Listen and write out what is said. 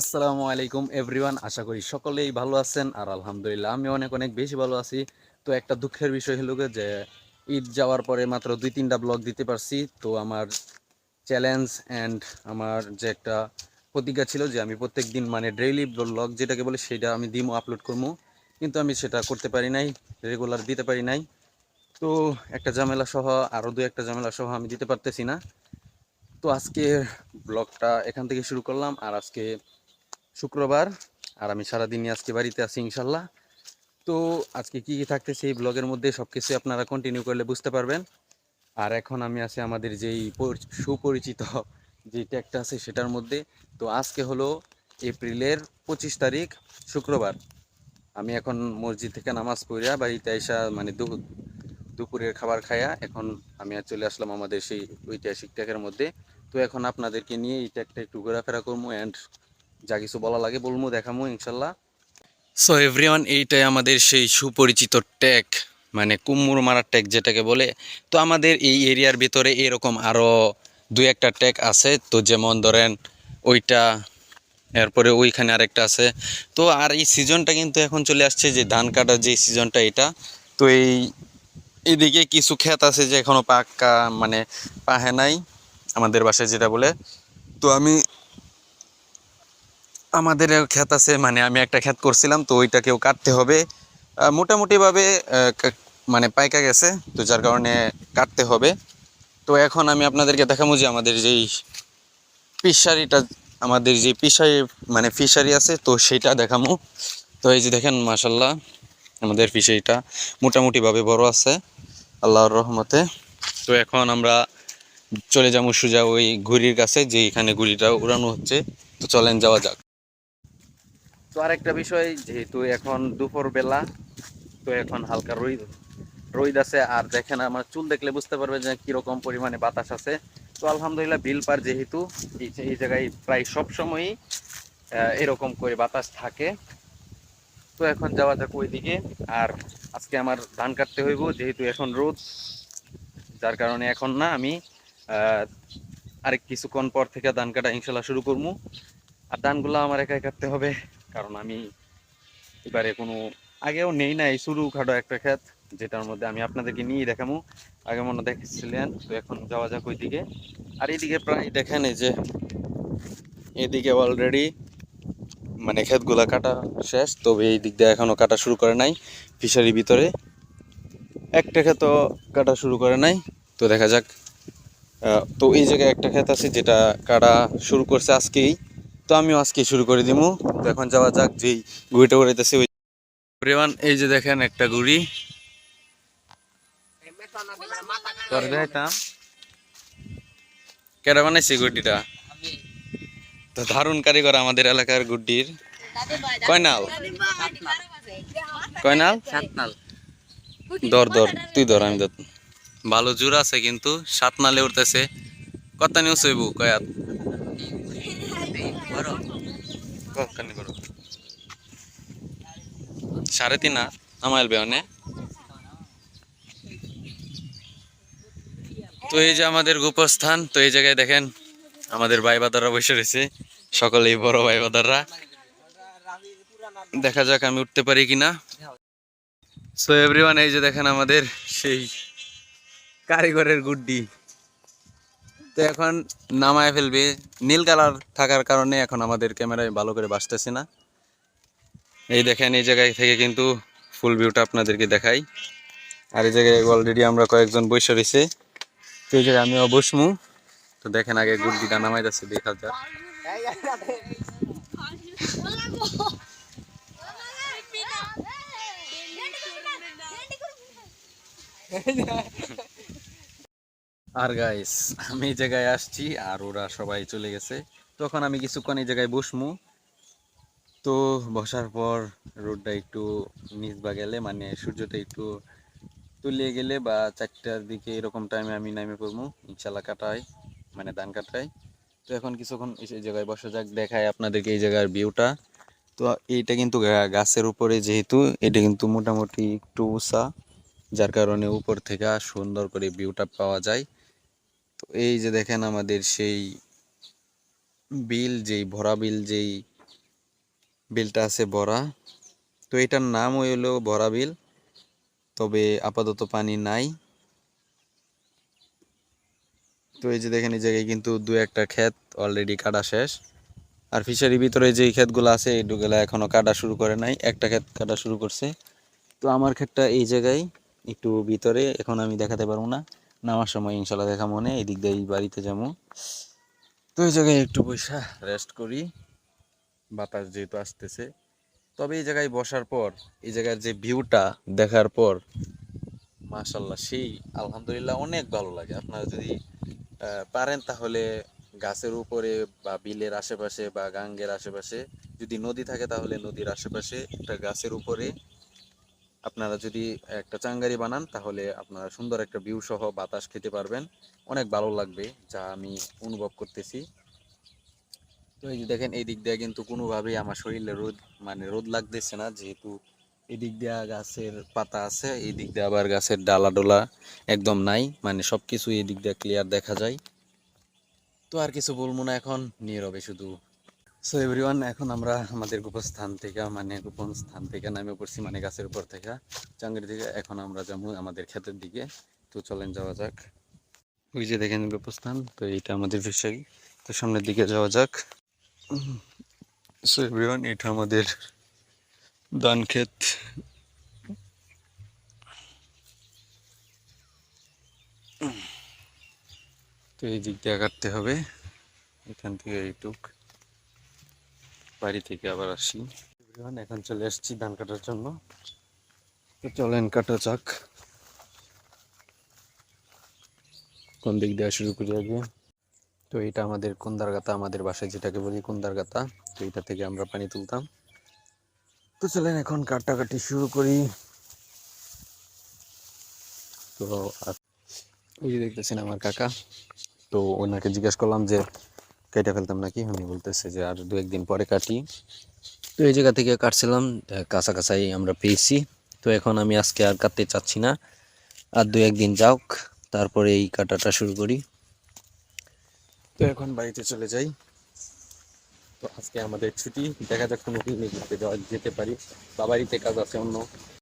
আসসালামু আলাইকুম এভরিওয়ান, আশা করি সকলেই ভালো আছেন আর আলহামদুলিল্লাহ আমি অনেক অনেক বেশি ভালো আছি। তো একটা দুঃখের বিষয় হলো যে ঈদ যাওয়ার পরে মাত্র দুই তিনটা ব্লগ দিতে পারছি। তো আমার চ্যালেঞ্জ অ্যান্ড আমার যে একটা প্রতিজ্ঞা ছিল যে আমি প্রত্যেক দিন মানে ডেইলি ব্লগ যেটাকে বলে সেটা আমি দিমো আপলোড করব। কিন্তু আমি সেটা করতে পারি নাই রেগুলার দিতে পারি নাই। তো একটা ঝামেলা সহ আরও দু একটা ঝামেলা সহ আমি দিতে পারতেছি না। তো আজকে ব্লগটা এখান থেকে শুরু করলাম আর আজকে শুক্রবার, আর আমি সারাদিনই আজকে বাড়িতে আছি ইনশাল্লাহ। তো আজকে কি কি থাকতেছে এই ব্লগের মধ্যে সব কিছু আপনারা কন্টিনিউ করলে বুঝতে পারবেন। আর এখন আমি আছি আমাদের যেই সুপরিচিত যে ট্যাগটা আছে সেটার মধ্যে। তো আজকে হলো এপ্রিলের পঁচিশ তারিখ, শুক্রবার। আমি এখন মসজিদ থেকে নামাজ পড়িয়া বাড়িতে আইসা মানে দুপুরের খাবার খায়া এখন আমি আর চলে আসলাম আমাদের সেই ঐতিহাসিক ট্যাগের মধ্যে। তো এখন আপনাদেরকে নিয়ে এই ট্যাগটা একটু ঘোরাফেরা করব অ্যান্ড যা কিছু বলা লাগে বলব দেখামো, ইনশাল্লাহ। সো এভরিওয়ান এইটাই আমাদের সেই সুপরিচিত ট্যাগ মানে কুম্মুর মারার ট্যাগ যেটাকে বলে। তো আমাদের এই এরিয়ার ভিতরে এরকম আরও দু একটা ট্যাগ আছে। তো যেমন ধরেন ওইটা, এরপরে ওইখানে আরেকটা আছে। তো আর এই সিজনটা কিন্তু এখন চলে আসছে যে ধান কাটার যে সিজনটা এটা। তো এই, এদিকে কিছু ক্ষেত আছে যে এখনও পাক্কা মানে পাহে নাই, আমাদের বাসায় যেটা বলে। তো আমি আমাদের ক্ষেত আছে মানে আমি একটা ক্ষেত করছিলাম, তো ওইটাকেও কাটতে হবে। মোটামুটিভাবে মানে পাইকা গেছে, তো যার কারণে কাটতে হবে। তো এখন আমি আপনাদেরকে দেখাবো যে আমাদের যেই ফিশারিটা, আমাদের যে ফিশারি মানে ফিশারি আছে, তো সেটা দেখামো তো এই যে দেখেন মাসাল্লাহ আমাদের ফিশারিটা মোটামুটিভাবে বড় আছে, আল্লাহর রহমতে। তো এখন আমরা চলে যাব সোজা ওই ঘুড়ির কাছে, যে এখানে ঘুড়িটা উড়ানো হচ্ছে। তো চলেন যাওয়া যাক। তো আরেকটা বিষয়, যেহেতু এখন দুপুর বেলা তো এখন হালকা রোদ রোদ আছে। আর দেখেন আমার চুল দেখলে বুঝতে পারবে যে কীরকম পরিমাণে বাতাস আছে। তো আলহামদুলিল্লাহ বিল পার যেহেতু, এই জায়গায় প্রায় সব সময়ই এরকম করে বাতাস থাকে। তো এখন যাওয়া যাক ওইদিকে। আর আজকে আমার ধান কাটতে হইব, যেহেতু এখন রোদ, যার কারণে এখন না আমি আরেক কিছুক্ষণ পর থেকে ধান কাটা ইনশাল্লাহ শুরু করব। আর ধানগুলো আমার একাই কাটতে হবে। কারণ আমি এবারে কোনো আগেও নেই না এই শুরু খাটো একটা ক্ষেত যেটার মধ্যে আমি আপনাদেরকে নিয়ে দেখাবো আগে মনে দেখেছিলেন, তো এখন যাওয়া যাক ওইদিকে। আর এইদিকে প্রায় দেখেন এই যে এদিকে অলরেডি মানে ক্ষেতগুলা কাটা শেষ, তবে এই দিক দিয়ে এখনও কাটা শুরু করে নাই ফিশারির ভিতরে। একটা ক্ষেত কাটা শুরু করে নাই, তো দেখা যাক। তো এই জায়গায় একটা ক্ষেত আছে, যেটা কাটা শুরু করছে আজকেই। তো আমি আজকে শুরু করে দিব তো এখন যাওয়া যাক, যেই গুড়িটা উড়াইতেছে ওই রেওয়ান এই যে দেখেন একটা বানাইছে গুড্ডিটা তো দারুণ কারিগর আমাদের এলাকার গুড্ডির কয় নাল কয় সাতনাল দর দর তুই ধর, আমি ধর। ভালো জোর আছে কিন্তু, সাত নালে উঠতেছে কত নিউজ হইব, কয়াত? সাড়ে তিন হাত আমাইল তো এই যে আমাদের গোপস্থান, তো এই জায়গায় দেখেন, আমাদের ভাই বাদাররা বসে রয়েছে। সকলেই বড় ভাই বাদাররা দেখা যাক আমি উঠতে পারি কিনা। সো এভরিওয়ান এই যে দেখেন আমাদের সেই কারিগরের গুড্ডি। তো এখন নামায় ফেলবে নীল কালার থাকার কারণে এখন আমাদের ক্যামেরায় ভালো করে বাসতেছে না এই দেখেন এই জায়গায় থেকে কিন্তু ফুল ভিউটা আপনাদেরকে দেখাই আর এই জায়গায় অলরেডি আমরা কয়েকজন বসে রয়েছে তো এই জায়গায় আমিও বসমু তো দেখেন আগে গুড্ডিটা নামাই যাচ্ছে দেখা যাক আর গাইস আমি এই জায়গায় আসছি আর ওরা সবাই চলে গেছে। তখন আমি কিছুক্ষণ এই জায়গায় বসমু তো বসার পর রোডটা একটু বা গেলে মানে সূর্যটা একটু তুলিয়ে গেলে বা চারটার দিকে এরকম টাইমে আমি নামে পড়ব। ইনশাল্লাহ কাটাই মানে ধান কাটাই তো এখন কিছুক্ষণ এই জায়গায় বসা যাক দেখায় আপনাদেরকে এই জায়গার ভিউটা তো এইটা কিন্তু গাছের উপরে যেহেতু, এটা কিন্তু মোটামুটি একটু উঁচা। যার কারণে উপর থেকে সুন্দর করে ভিউটা পাওয়া যায়। তো এই যে দেখেন আমাদের সেই বিল, যেই ভরা বিল, যেই বিলটা আছে ভরা, তো এটার নাম হইল ভরা বিল। তবে আপাতত পানি নাই। তো এই যে দেখেন, এই জায়গায় কিন্তু দু একটা ক্ষেত অলরেডি কাটা শেষ। আর ফিশারির ভিতরে যে ক্ষেতগুলো আছে এইগুলো এখনও কাটা শুরু করে নাই। একটা ক্ষেত কাটা শুরু করছে। তো আমার ক্ষেতটা এই জায়গায়, একটু ভিতরে, এখন আমি দেখাতে পারব না। নামার সময় ইনশাল্লাহ দেখা মনে এই দিক দিয়ে এই বাড়িতে যাব। তো এই জায়গায় একটু পয়সা রেস্ট করি। বাতাস যেহেতু আসতেছে। তবে এই জায়গায় বসার পর, এই জায়গার যে ভিউটা দেখার পর মাশাল্লাহ সেই আলহামদুলিল্লাহ অনেক ভালো লাগে। আপনারা যদি পারেন তাহলে গাছের উপরে বা বিলের আশেপাশে বা গাঙ্গের আশেপাশে, যদি নদী থাকে তাহলে নদীর আশেপাশে একটা গাছের উপরে আপনারা যদি একটা চাঙ্গারি বানান, তাহলে আপনারা সুন্দর একটা ভিউ সহ বাতাস খেতে পারবেন। অনেক ভালো লাগবে, যা আমি অনুভব করতেছি। তো এই যে দেখেন, এই দিক দিয়ে কিন্তু কোনোভাবেই আমার শরীরে রোদ মানে রোদ লাগতেছে না, যেহেতু এই দিক দিয়ে গাছের পাতা আছে, এই দিক দিয়ে আবার গাছের ডালা ডোলা একদম নাই মানে সব কিছু এই দিক দিয়ে ক্লিয়ার দেখা যায়। তো আর কিছু বলব না এখন, নীরবে শুধু সো এভরিওয়ান এখন আমরা আমাদের গোপন স্থান থেকে মানে গোপন স্থান থেকে নামে পড়ছি মানে গাছের উপর থেকে। চাঙ্গির দিকে এখন আমরা যাব আমাদের ক্ষেতের দিকে। তো চলেন যাওয়া যাক। ওই যে দেখেন গোপস্থান, তো এইটা আমাদের ফিশারি। তো সামনের দিকে যাওয়া যাক। সো এভরিওয়ান এটা আমাদের ধান ক্ষেত। তো এই দিক দিয়ে কাটতে হবে। এখান থেকে এইটুক। বাড়ি থেকে আবার আসি। এখন চলে আসছি ধান কাটার জন্য। তো চলেন কাটা যাক। কোন দিক দেওয়া শুরু করি আগে? তো এটা আমাদের কুন্দার গাতা আমাদের বাসায় যেটাকে বলি কুন্দার গাতা তো এটা থেকে আমরা পানি তুলতাম। তো চলেন এখন কাটাকাটি শুরু করি। তো ওই যে দেখতেছেন আমার কাকা, তো ওনাকে জিজ্ঞেস করলাম যে কেটে ফেলতাম নাকি? উনি বলতেছে যে, আর দু একদিন পরে কাটি। তো এই জায়গা থেকে কাটছিলাম কাঁচাই আমরা পেয়েছি। তো এখন আমি আজকে আর কাটতে চাচ্ছি না। আর দু একদিন যাওক তারপরে এই কাটাটা শুরু করি। তো এখন বাড়িতে চলে যাই। তো আজকে আমাদের ছুটি। দেখা যাক কোনো ঘুরতে যাওয়া যেতে পারি। বা বাড়িতে কাজ আছে অন্য।